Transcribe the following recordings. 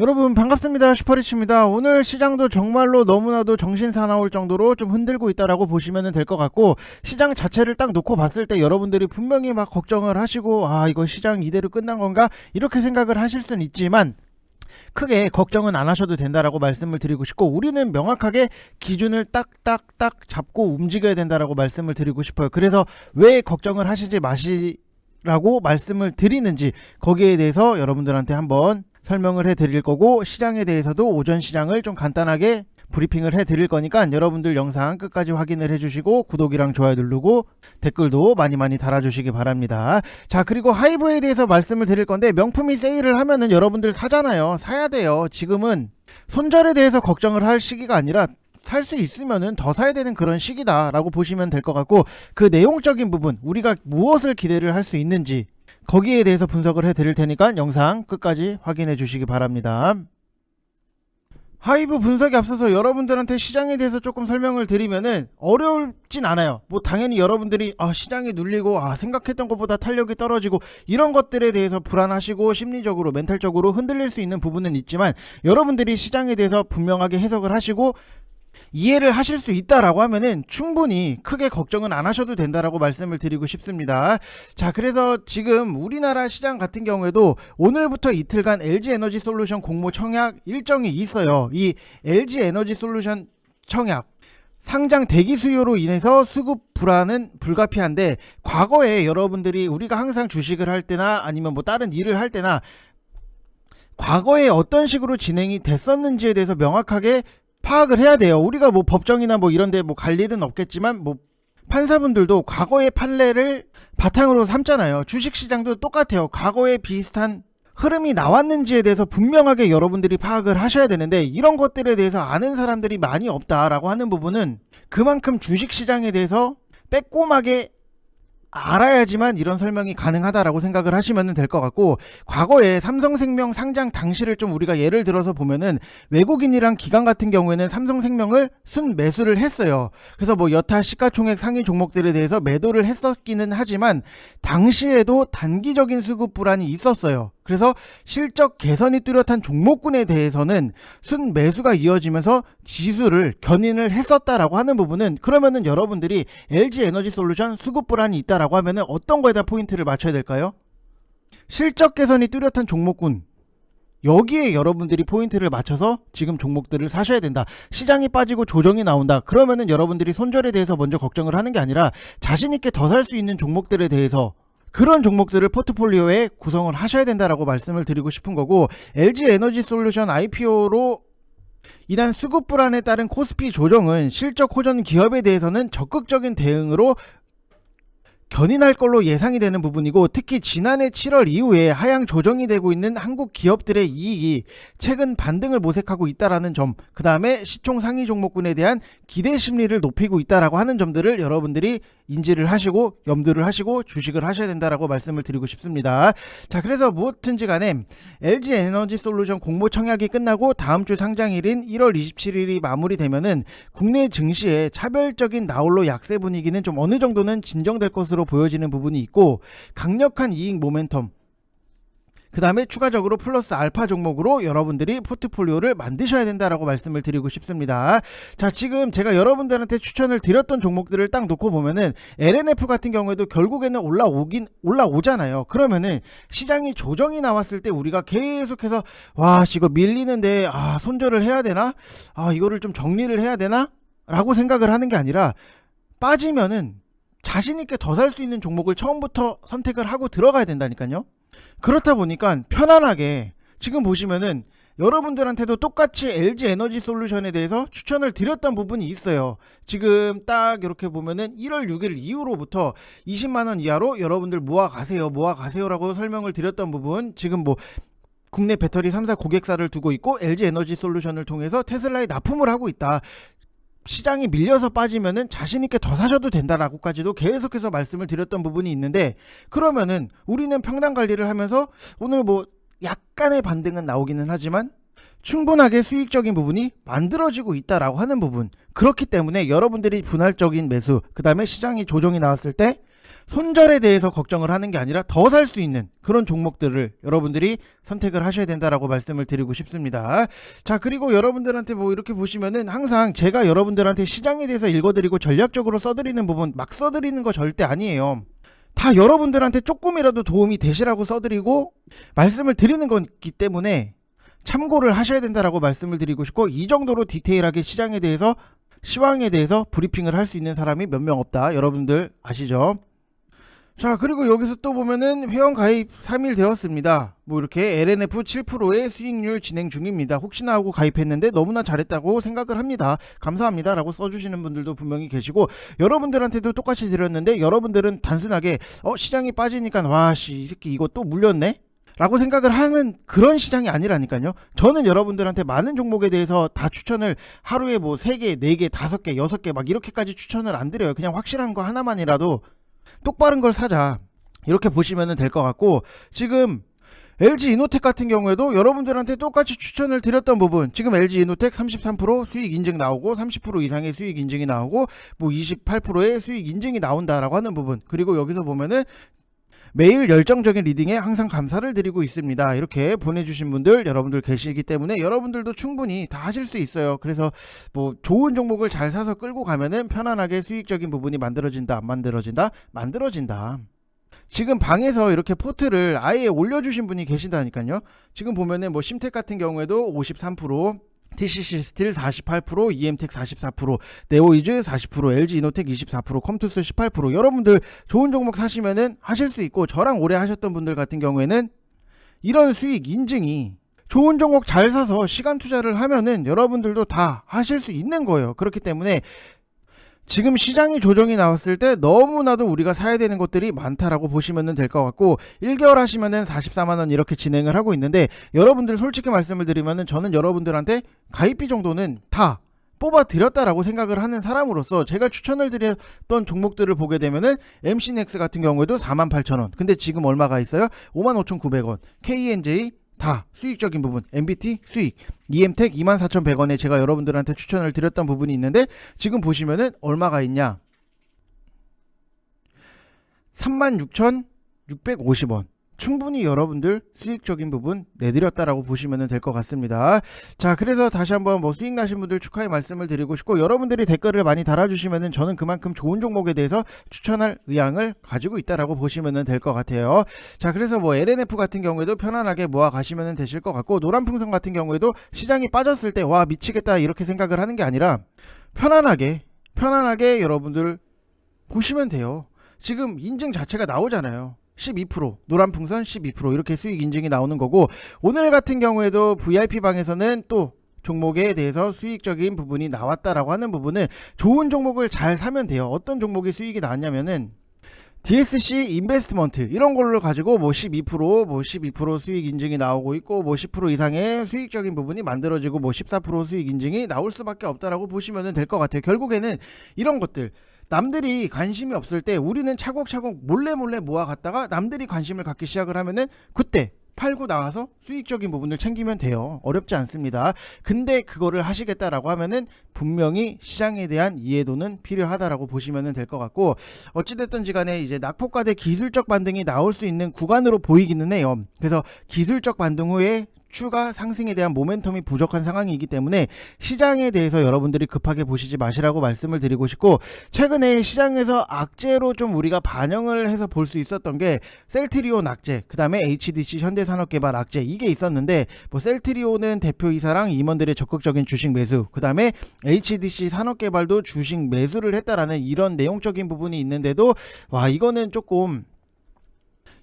여러분 반갑습니다. 슈퍼리치입니다. 오늘 시장도 정말로 너무나도 정신 사나울 정도로 좀 흔들고 있다라고 보시면 될 것 같고 시장 자체를 딱 놓고 봤을 때 여러분들이 분명히 막 걱정을 하시고 아 이거 시장 이대로 끝난 건가? 이렇게 생각을 하실 수는 있지만 크게 걱정은 안 하셔도 된다라고 말씀을 드리고 싶고 우리는 명확하게 기준을 딱딱딱 잡고 움직여야 된다라고 말씀을 드리고 싶어요. 그래서 왜 걱정을 하시지 마시라고 말씀을 드리는지 거기에 대해서 여러분들한테 한번 설명을 해 드릴 거고 시장에 대해서도 오전 시장을 좀 간단하게 브리핑을 해 드릴 거니까 여러분들 영상 끝까지 확인을 해 주시고 구독이랑 좋아요 누르고 댓글도 많이 많이 달아 주시기 바랍니다. 자, 그리고 하이브에 대해서 말씀을 드릴 건데 명품이 세일을 하면은 여러분들 사잖아요. 사야 돼요. 지금은 손절에 대해서 걱정을 할 시기가 아니라 살수 있으면은 더 사야 되는 그런 시기다라고 보시면 될 것 같고 그 내용적인 부분 우리가 무엇을 기대를 할 수 있는지 거기에 대해서 분석을 해 드릴 테니까 영상 끝까지 확인해 주시기 바랍니다. 하이브 분석에 앞서서 여러분들한테 시장에 대해서 조금 설명을 드리면은 어려울진 않아요. 뭐 당연히 여러분들이 아 시장이 눌리고 아 생각했던 것보다 탄력이 떨어지고 이런 것들에 대해서 불안하시고 심리적으로 멘탈적으로 흔들릴 수 있는 부분은 있지만 여러분들이 시장에 대해서 분명하게 해석을 하시고 이해를 하실 수 있다라고 하면은 충분히 크게 걱정은 안 하셔도 된다라고 말씀을 드리고 싶습니다. 자, 그래서 지금 우리나라 시장 같은 경우에도 오늘부터 이틀간 LG 에너지 솔루션 공모 청약 일정이 있어요. 이 LG 에너지 솔루션 청약 상장 대기 수요로 인해서 수급 불안은 불가피한데 과거에 여러분들이 우리가 항상 주식을 할 때나 아니면 뭐 다른 일을 할 때나 과거에 어떤 식으로 진행이 됐었는지에 대해서 명확하게 파악을 해야 돼요. 우리가 뭐 법정이나 뭐 이런데 뭐 갈 일은 없겠지만 뭐 판사분들도 과거의 판례를 바탕으로 삼잖아요. 주식시장도 똑같아요. 과거에 비슷한 흐름이 나왔는지에 대해서 분명하게 여러분들이 파악을 하셔야 되는데 이런 것들에 대해서 아는 사람들이 많이 없다라고 하는 부분은 그만큼 주식시장에 대해서 빼꼼하게 알아야지만 이런 설명이 가능하다라고 생각을 하시면 될 것 같고 과거에 삼성생명 상장 당시를 좀 우리가 예를 들어서 보면은 외국인이랑 기관 같은 경우에는 삼성생명을 순 매수를 했어요. 그래서 뭐 여타 시가총액 상위 종목들에 대해서 매도를 했었기는 하지만 당시에도 단기적인 수급 불안이 있었어요. 그래서 실적 개선이 뚜렷한 종목군에 대해서는 순 매수가 이어지면서 지수를 견인을 했었다라고 하는 부분은 그러면은 여러분들이 LG 에너지 솔루션 수급 불안이 있다라고 하면은 어떤 거에다 포인트를 맞춰야 될까요? 실적 개선이 뚜렷한 종목군 여기에 여러분들이 포인트를 맞춰서 지금 종목들을 사셔야 된다. 시장이 빠지고 조정이 나온다. 그러면은 여러분들이 손절에 대해서 먼저 걱정을 하는 게 아니라 자신 있게 더 살 수 있는 종목들에 대해서 그런 종목들을 포트폴리오에 구성을 하셔야 된다라고 말씀을 드리고 싶은 거고 LG 에너지 솔루션 IPO로 이단 수급 불안에 따른 코스피 조정은 실적 호전 기업에 대해서는 적극적인 대응으로 견인할 걸로 예상이 되는 부분이고 특히 지난해 7월 이후에 하향 조정이 되고 있는 한국 기업들의 이익이 최근 반등을 모색하고 있다라는 점, 그 다음에 시총 상위 종목군에 대한 기대 심리를 높이고 있다라고 하는 점들을 여러분들이 인지를 하시고 염두를 하시고 주식을 하셔야 된다라고 말씀을 드리고 싶습니다. 자, 그래서 무엇든지 간에 LG 에너지 솔루션 공모 청약이 끝나고 다음 주 상장일인 1월 27일이 마무리되면은 국내 증시의 차별적인 나홀로 약세 분위기는 좀 어느 정도는 진정될 것으로 보여지는 부분이 있고 강력한 이익 모멘텀 그 다음에 추가적으로 플러스 알파 종목으로 여러분들이 포트폴리오를 만드셔야 된다라고 말씀을 드리고 싶습니다. 자, 지금 제가 여러분들한테 추천을 드렸던 종목들을 딱 놓고 보면은 LNF 같은 경우에도 결국에는 올라오긴 올라오잖아요. 그러면은 시장이 조정이 나왔을 때 우리가 계속해서 와, 씨, 이거 밀리는데 아, 손절을 해야 되나? 아, 이거를 좀 정리를 해야 되나? 라고 생각을 하는 게 아니라 빠지면은 자신 있게 더 살 수 있는 종목을 처음부터 선택을 하고 들어가야 된다니까요. 그렇다 보니까 편안하게 지금 보시면은 여러분들한테도 똑같이 LG 에너지 솔루션에 대해서 추천을 드렸던 부분이 있어요. 지금 딱 이렇게 보면은 1월 6일 이후로부터 20만 원 이하로 여러분들 모아 가세요. 모아 가세요라고 설명을 드렸던 부분 지금 뭐 국내 배터리 3사 고객사를 두고 있고 LG 에너지 솔루션을 통해서 테슬라에 납품을 하고 있다. 시장이 밀려서 빠지면은 자신 있게 더 사셔도 된다라고까지도 계속해서 말씀을 드렸던 부분이 있는데 그러면은 우리는 평단 관리를 하면서 오늘 뭐 약간의 반등은 나오기는 하지만 충분하게 수익적인 부분이 만들어지고 있다라고 하는 부분. 그렇기 때문에 여러분들이 분할적인 매수 그 다음에 시장이 조정이 나왔을 때 손절에 대해서 걱정을 하는 게 아니라 더 살 수 있는 그런 종목들을 여러분들이 선택을 하셔야 된다라고 말씀을 드리고 싶습니다. 자, 그리고 여러분들한테 뭐 이렇게 보시면은 항상 제가 여러분들한테 시장에 대해서 읽어드리고 전략적으로 써드리는 부분 막 써드리는 거 절대 아니에요. 다 여러분들한테 조금이라도 도움이 되시라고 써드리고 말씀을 드리는 거기 때문에 참고를 하셔야 된다라고 말씀을 드리고 싶고 이 정도로 디테일하게 시장에 대해서 시황에 대해서 브리핑을 할 수 있는 사람이 몇 명 없다. 여러분들 아시죠? 자, 그리고 여기서 또 보면은 회원 가입 3일 되었습니다. 뭐 이렇게 LNF 7%의 수익률 진행 중입니다. 혹시나 하고 가입했는데 너무나 잘했다고 생각을 합니다. 감사합니다. 라고 써주시는 분들도 분명히 계시고, 여러분들한테도 똑같이 드렸는데, 여러분들은 단순하게, 어, 시장이 빠지니까, 와, 씨, 이 새끼 이거 또 물렸네? 라고 생각을 하는 그런 시장이 아니라니까요. 저는 여러분들한테 많은 종목에 대해서 다 추천을 하루에 뭐 3개, 4개, 5개, 6개 막 이렇게까지 추천을 안 드려요. 그냥 확실한 거 하나만이라도 똑바른 걸 사자. 이렇게 보시면 될 것 같고 지금 LG 이노텍 같은 경우에도 여러분들한테 똑같이 추천을 드렸던 부분 지금 LG 이노텍 33% 수익 인증 나오고 30% 이상의 수익 인증이 나오고 뭐 28%의 수익 인증이 나온다라고 하는 부분 그리고 여기서 보면은 매일 열정적인 리딩에 항상 감사를 드리고 있습니다. 이렇게 보내주신 분들 여러분들 계시기 때문에 여러분들도 충분히 다 하실 수 있어요. 그래서 뭐 좋은 종목을 잘 사서 끌고 가면은 편안하게 수익적인 부분이 만들어진다, 안 만들어진다, 만들어진다. 지금 방에서 이렇게 포트를 아예 올려주신 분이 계신다니까요. 지금 보면은 뭐 심텍 같은 경우에도 53%, TCC 스틸 48%, EM텍 44%, 네오이즈 40%, LG 이노텍 24%, 컴투스 18% 여러분들 좋은 종목 사시면은 하실 수 있고 저랑 오래 하셨던 분들 같은 경우에는 이런 수익 인증이 좋은 종목 잘 사서 시간 투자를 하면은 여러분들도 다 하실 수 있는 거예요. 그렇기 때문에 지금 시장이 조정이 나왔을 때 너무나도 우리가 사야 되는 것들이 많다라고 보시면 될 것 같고 1개월 하시면은 44만 원 이렇게 진행을 하고 있는데 여러분들 솔직히 말씀을 드리면은 저는 여러분들한테 가입비 정도는 다 뽑아 드렸다라고 생각을 하는 사람으로서 제가 추천을 드렸던 종목들을 보게 되면은 MC넥스 같은 경우에도 48,000원. 근데 지금 얼마가 있어요? 55,900원. KNJ 다 수익적인 부분, MBT 수익, EM텍 24,100원에 제가 여러분들한테 추천을 드렸던 부분이 있는데 지금 보시면은 얼마가 있냐? 36,650원. 충분히 여러분들 수익적인 부분 내드렸다라고 보시면 될 것 같습니다. 자, 그래서 다시 한번 뭐 수익 나신 분들 축하의 말씀을 드리고 싶고 여러분들이 댓글을 많이 달아주시면은 저는 그만큼 좋은 종목에 대해서 추천할 의향을 가지고 있다라고 보시면 될 것 같아요. 자, 그래서 뭐 LNF 같은 경우에도 편안하게 모아 가시면 되실 것 같고 노란 풍선 같은 경우에도 시장이 빠졌을 때 와 미치겠다 이렇게 생각을 하는 게 아니라 편안하게 편안하게 여러분들 보시면 돼요. 지금 인증 자체가 나오잖아요. 12% 노란 풍선 12% 이렇게 수익 인증이 나오는 거고 오늘 같은 경우에도 VIP 방에서는 또 종목에 대해서 수익적인 부분이 나왔다라고 하는 부분은 좋은 종목을 잘 사면 돼요. 어떤 종목이 수익이 나왔냐면은 DSC 인베스트먼트 이런 걸로 가지고 뭐 12%, 뭐 12% 수익 인증이 나오고 있고 뭐 10% 이상의 수익적인 부분이 만들어지고 뭐 14% 수익 인증이 나올 수밖에 없다라고 보시면 될 것 같아요. 결국에는 이런 것들 남들이 관심이 없을 때 우리는 차곡차곡 몰래 몰래 모아갔다가 남들이 관심을 갖기 시작을 하면은 그때 팔고 나와서 수익적인 부분을 챙기면 돼요. 어렵지 않습니다. 근데 그거를 하시겠다라고 하면은 분명히 시장에 대한 이해도는 필요하다라고 보시면 될 것 같고 어찌됐든지 간에 이제 낙폭과대 기술적 반등이 나올 수 있는 구간으로 보이기는 해요. 그래서 기술적 반등 후에 추가 상승에 대한 모멘텀이 부족한 상황이기 때문에 시장에 대해서 여러분들이 급하게 보시지 마시라고 말씀을 드리고 싶고 최근에 시장에서 악재로 좀 우리가 반영을 해서 볼 수 있었던 게 셀트리온 악재, 그 다음에 HDC 현대산업개발 악재 이게 있었는데 뭐 셀트리온은 대표이사랑 임원들의 적극적인 주식 매수, 그 다음에 HDC 산업개발도 주식 매수를 했다라는 이런 내용적인 부분이 있는데도 와 이거는 조금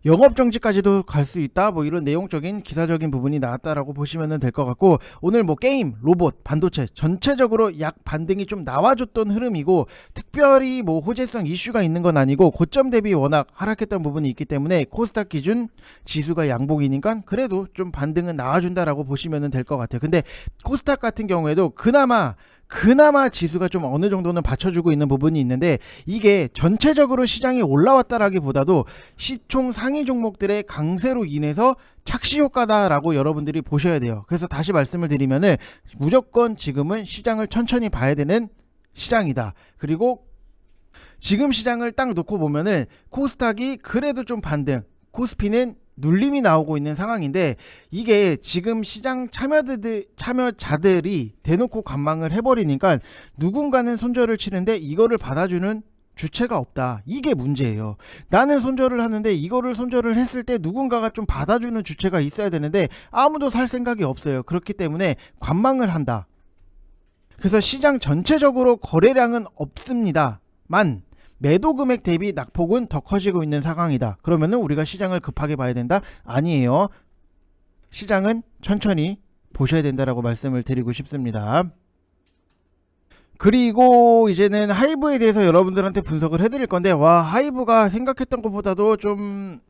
영업 정지까지도 갈 수 있다 뭐 이런 내용적인 기사적인 부분이 나왔다라고 보시면 될 것 같고 오늘 뭐 게임, 로봇, 반도체 전체적으로 약 반등이 좀 나와줬던 흐름이고 특별히 뭐 호재성 이슈가 있는 건 아니고 고점 대비 워낙 하락했던 부분이 있기 때문에 코스닥 기준 지수가 양봉이니까 그래도 좀 반등은 나와준다라고 보시면 될 것 같아요. 근데 코스닥 같은 경우에도 그나마 그나마 지수가 좀 어느 정도는 받쳐주고 있는 부분이 있는데 이게 전체적으로 시장이 올라왔다라기보다도 시총 상위 종목들의 강세로 인해서 착시 효과다라고 여러분들이 보셔야 돼요. 그래서 다시 말씀을 드리면은 무조건 지금은 시장을 천천히 봐야 되는 시장이다. 그리고 지금 시장을 딱 놓고 보면은 코스닥이 그래도 좀 반등, 코스피는 눌림이 나오고 있는 상황인데 이게 지금 시장 참여들 참여자들이 대놓고 관망을 해버리니까 누군가는 손절을 치는데 이거를 받아주는 주체가 없다. 이게 문제예요. 나는 손절을 하는데 이거를 손절을 했을 때 누군가가 좀 받아주는 주체가 있어야 되는데 아무도 살 생각이 없어요. 그렇기 때문에 관망을 한다. 그래서 시장 전체적으로 거래량은 없습니다 만 매도 금액 대비 낙폭은 더 커지고 있는 상황이다. 그러면은 우리가 시장을 급하게 봐야 된다? 아니에요. 시장은 천천히 보셔야 된다라고 말씀을 드리고 싶습니다. 그리고 이제는 하이브에 대해서 여러분들한테 분석을 해드릴 건데 와 하이브가 생각했던 것보다도 좀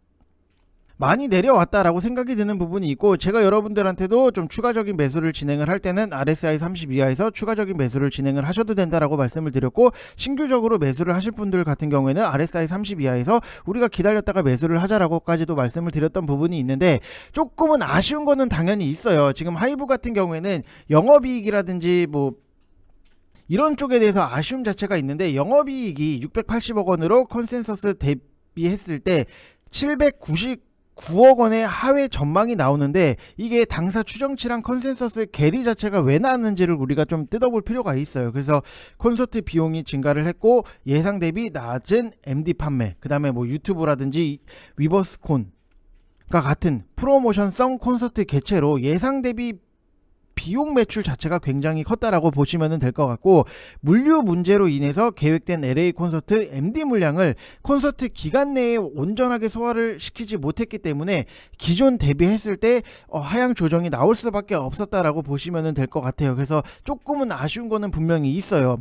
많이 내려왔다라고 생각이 드는 부분이 있고 제가 여러분들한테도 좀 추가적인 매수를 진행을 할 때는 RSI 30 이하에서 추가적인 매수를 진행을 하셔도 된다라고 말씀을 드렸고 신규적으로 매수를 하실 분들 같은 경우에는 RSI 30 이하에서 우리가 기다렸다가 매수를 하자라고까지도 말씀을 드렸던 부분이 있는데 조금은 아쉬운 거는 당연히 있어요. 지금 하이브 같은 경우에는 영업이익이라든지 뭐 이런 쪽에 대해서 아쉬움 자체가 있는데 영업이익이 680억 원으로 컨센서스 대비했을 때 799억 원의 하회 전망이 나오는데 이게 당사 추정치랑 컨센서스 괴리 자체가 왜 나왔는지를 우리가 좀 뜯어볼 필요가 있어요. 그래서 콘서트 비용이 증가를 했고 예상 대비 낮은 MD 판매, 그 다음에 뭐 유튜브라든지 위버스콘 과 같은 프로모션성 콘서트 개최로 예상 대비 비용 매출 자체가 굉장히 컸다라고 보시면 될 것 같고 물류 문제로 인해서 계획된 LA 콘서트 MD 물량을 콘서트 기간 내에 온전하게 소화를 시키지 못했기 때문에 기존 대비했을 때 어, 하향 조정이 나올 수밖에 없었다라고 보시면 될 것 같아요. 그래서 조금은 아쉬운 거는 분명히 있어요.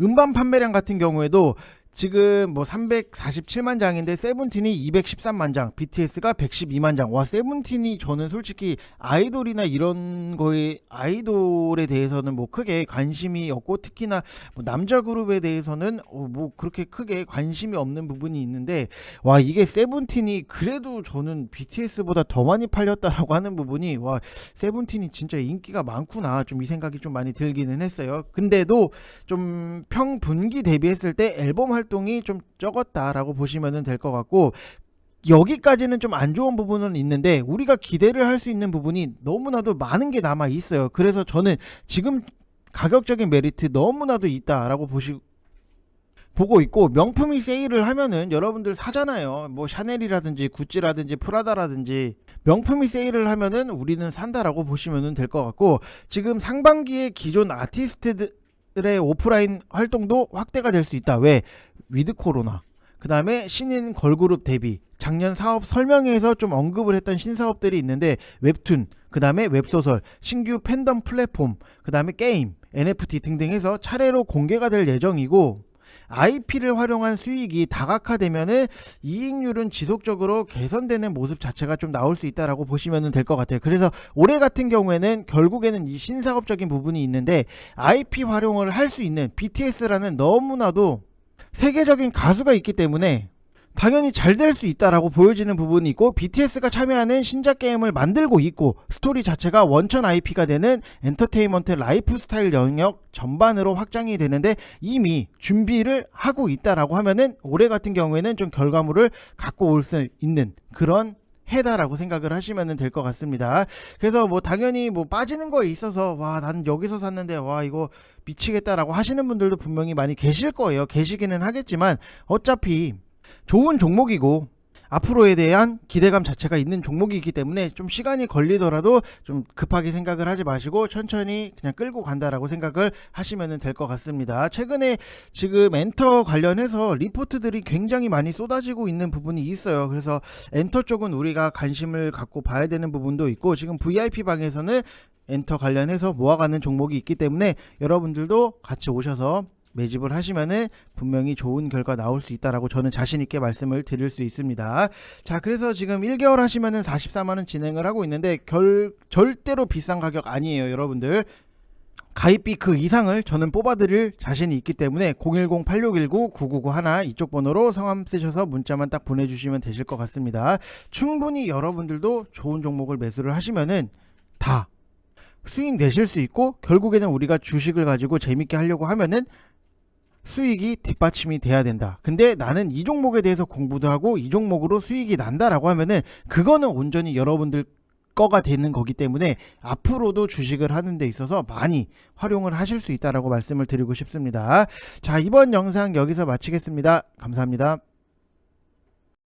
음반 판매량 같은 경우에도 지금 뭐 347만 장인데 세븐틴이 213만 장, BTS가 112만 장. 와 세븐틴이 저는 솔직히 아이돌이나 이런 거에 아이돌에 대해서는 뭐 크게 관심이 없고 특히나 뭐 남자 그룹에 대해서는 어, 뭐 그렇게 크게 관심이 없는 부분이 있는데 와 이게 세븐틴이 그래도 저는 BTS보다 더 많이 팔렸다라고 하는 부분이 와 세븐틴이 진짜 인기가 많구나 좀 이 생각이 좀 많이 들기는 했어요. 근데도 좀 평분기 대비했을 때 앨범 활동이 좀 적었다라고 보시면 될 것 같고 여기까지는 좀 안 좋은 부분은 있는데 우리가 기대를 할 수 있는 부분이 너무나도 많은 게 남아 있어요. 그래서 저는 지금 가격적인 메리트 너무나도 있다라고 보시 보고 있고 명품이 세일을 하면은 여러분들 사잖아요. 뭐 샤넬이라든지 구찌라든지 프라다라든지 명품이 세일을 하면은 우리는 산다라고 보시면 될 것 같고 지금 상반기에 기존 아티스트들의 오프라인 활동도 확대가 될 수 있다. 왜? 위드 코로나. 그 다음에 신인 걸그룹 데뷔. 작년 사업 설명회에서 좀 언급을 했던 신사업들이 있는데 웹툰, 그 다음에 웹소설, 신규 팬덤 플랫폼, 그 다음에 게임, NFT 등등 해서 차례로 공개가 될 예정이고 IP를 활용한 수익이 다각화되면은 이익률은 지속적으로 개선되는 모습 자체가 좀 나올 수 있다라고 보시면 될 것 같아요. 그래서 올해 같은 경우에는 결국에는 이 신사업적인 부분이 있는데 IP 활용을 할 수 있는 BTS라는 너무나도 세계적인 가수가 있기 때문에 당연히 잘 될 수 있다라고 보여지는 부분이 있고 BTS가 참여하는 신작 게임을 만들고 있고 스토리 자체가 원천 IP가 되는 엔터테인먼트 라이프 스타일 영역 전반으로 확장이 되는데 이미 준비를 하고 있다라고 하면은 올해 같은 경우에는 좀 결과물을 갖고 올 수 있는 그런 해다라고 생각을 하시면 될 것 같습니다. 그래서 뭐 당연히 뭐 빠지는 거에 있어서 와 나는 여기서 샀는데 와 이거 미치겠다라고 하시는 분들도 분명히 많이 계실 거예요. 계시기는 하겠지만 어차피 좋은 종목이고 앞으로에 대한 기대감 자체가 있는 종목이기 때문에 좀 시간이 걸리더라도 좀 급하게 생각을 하지 마시고 천천히 그냥 끌고 간다라고 생각을 하시면 될 것 같습니다. 최근에 지금 엔터 관련해서 리포트들이 굉장히 많이 쏟아지고 있는 부분이 있어요. 그래서 엔터 쪽은 우리가 관심을 갖고 봐야 되는 부분도 있고 지금 VIP 방에서는 엔터 관련해서 모아가는 종목이 있기 때문에 여러분들도 같이 오셔서 매집을 하시면은 분명히 좋은 결과 나올 수 있다라고 저는 자신 있게 말씀을 드릴 수 있습니다. 자, 그래서 지금 1개월 하시면은 44만 원 진행을 하고 있는데 결 절대로 비싼 가격 아니에요, 여러분들. 가입비 그 이상을 저는 뽑아드릴 자신이 있기 때문에 010-8619-9991 이쪽 번호로 성함 쓰셔서 문자만 딱 보내주시면 되실 것 같습니다. 충분히 여러분들도 좋은 종목을 매수를 하시면은 다 수익 내실 수 있고 결국에는 우리가 주식을 가지고 재밌게 하려고 하면은 수익이 뒷받침이 돼야 된다. 근데 나는 이 종목에 대해서 공부도 하고 이 종목으로 수익이 난다라고 하면은 그거는 온전히 여러분들 거가 되는 거기 때문에 앞으로도 주식을 하는 데 있어서 많이 활용을 하실 수 있다라고 말씀을 드리고 싶습니다. 자, 이번 영상 여기서 마치겠습니다. 감사합니다.